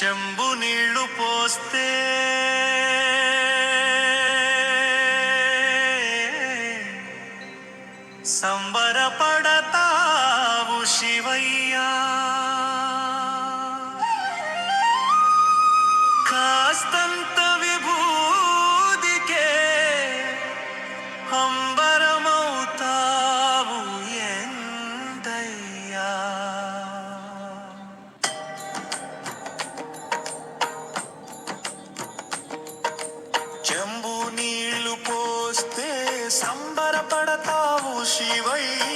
చెంబు నీళ్ళు పోస్తే సంబరప வை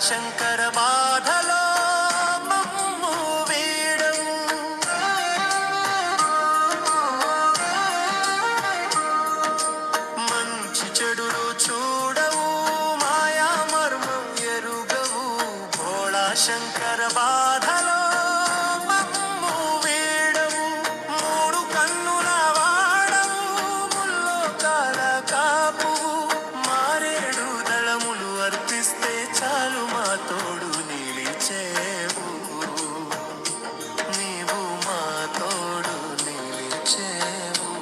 శంకర బాధలో మమ్ము మంచి చెడులు చూడవు మాయా మర్మం ఎరుగవు. భోళా శంకర బాధలో నిలిస్తే చాలు మా తోడు నిలిచేవు. నీవు మా తోడు నిలిచేవు.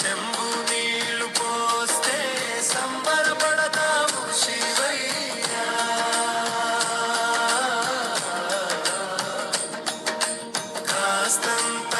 చెంబు నీళ్ళు పోస్తే సంబరపడతావు శివయ్యా. కాస్తంత